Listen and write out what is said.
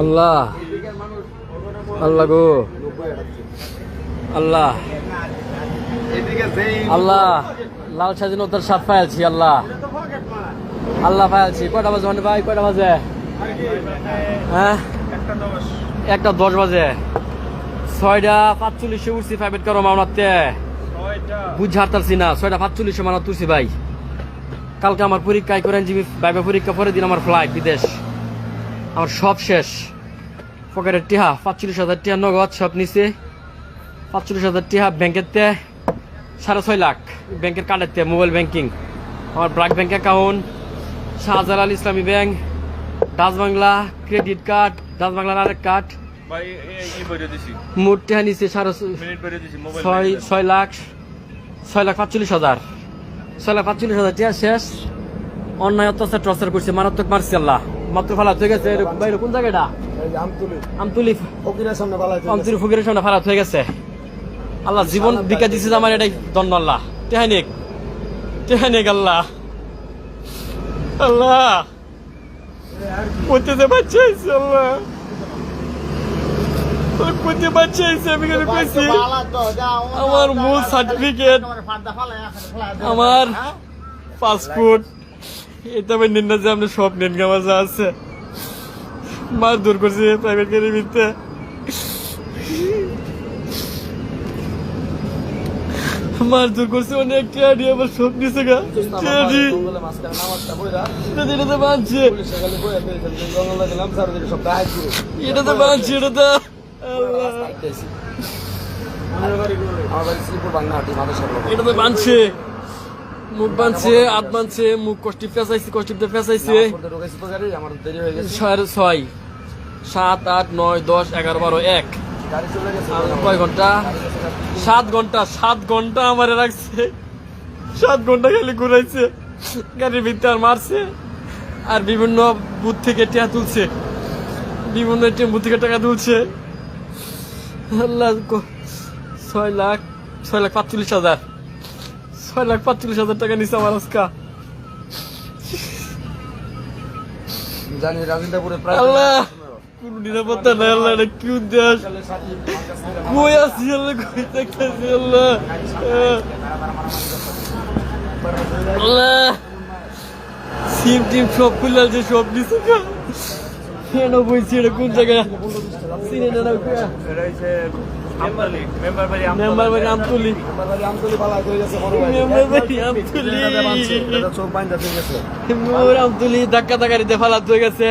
আল্লাহ। আল্লাহ গো। আল্লাহ। আল্লাহ। লাল স্বাধীনতার স্বাদ পাইছি আল্লাহ। আল্লাহ পাইছি কয়টা বাজে মানে ভাই কয়টা বাজে? হ্যাঁ? একটা দশ বাজে। ছয়টা পাঁচচল্লিশে উঠছি প্রাইভেট করো মামলাতে বুঝ হারতারছি না ছয়টা পাঁচচল্লিশে মানা তুলছি ভাই। কালকে আমার পরীক্ষায় করেন জিবি ভাইবা পরীক্ষা পরে দিন আমার ফ্লাইট বিদেশ। আমার সব শেষ। পকেটের টিহা পাঁচচল্লিশ হাজার টিহা নগদ সব নিচে। পাঁচচল্লিশ হাজার টিহা ব্যাংকের তে সাড়ে ছয় লাখ। ব্যাংকের কার্ডের তে মোবাইল ব্যাংকিং। আমার BRAC bank account Shahjalal Islami bank Dutch Bangla credit card বাংলার আরেক কার্ড। মোট টিহা নিচে সাড়ে ছয় ছয় লাখ ছয় লাখ পাঁচচল্লিশ হাজার। ছয় লাখ পাঁচচল্লিশ হাজার টিয়া শেষ। অন্যায় অত্যাচার টর্চার করছে মারাত্মক আল্লাহ মাত্র ফালাত হয়ে গেছে। এরকম- কোন জায়গাটা আমতুলি। আমতুলি ফকিরের সামনে বালাই আমতুলি ফকিরের সামনে ফালাত হয়ে গেছে। আল্লাহ জীবন বিকা দিছে আমার এটাই দণ্ড আল্লাহ। টেহানিক। টেহানিক আল্লাহ। আল্লাহ। করতে বাচ্চা হয়েছে আল্লাহ। করতে বাচ্চা হয়েছে আমি কেন কইছি? আমার মূল সার্টিফিকেট আমার পাসপোর্ট এটা আমি নিন না যে আপনি সব নেন গামাজা আছে। মার দূর করছে প্রাইভেট গাড়ির ভিতরে। মার দূর করছে অনেক টিয়াডি আমার সব নিচে গা। টিয়ারি এটা তো টিয়াডি এটাতে বাঁধছে। এটাতে বাঁধছে এটাতে আল্লাহ। এটাতে বাঁধছে। মুখ বাঁধছে হাত বাঁধছে মুখ কষ্টি ফেসাইছে কষ্টিতে ফেসাইছে। আমার দেরি হয়ে গেছে। ছয় সাত আট নয় দশ এগারো বারো এক। কয় ঘণ্টা? সাত ঘণ্টা সাত ঘণ্টা আমারে রাখছে। সাত ঘণ্টা খালি ঘুরাইছে। গাড়ির ভিতরে আর মারছে। আর বিভিন্ন বুথ থেকে টাকা তুলছে। বিভিন্ন বুথ থেকে টাকা তুলছে। আল্লাহ ছয় লাখ ছয় লাখ পাঁচচল্লিশ হাজার। ছয় লাখ পাঁচচল্লিশ হাজার টাকা নিছে আমার আজকা। জানি রাজিন্দাপুরে প্রায় আল্লাহ কোন নিরাপত্তা নাই আল্লাহ এটা কি কই আছি আল্লাহ কই থাকতেছি আল্লাহ? আল্লাহ সিম টিম সব খুলে আছে সব নিচে। কেন বইছি এটা কোন জায়গা চিনে না মেম্বার বাড়ি আমতুলি আমতুলি ধাক্কা ধাক্কা দিতে ফালাত হয়ে গেছে।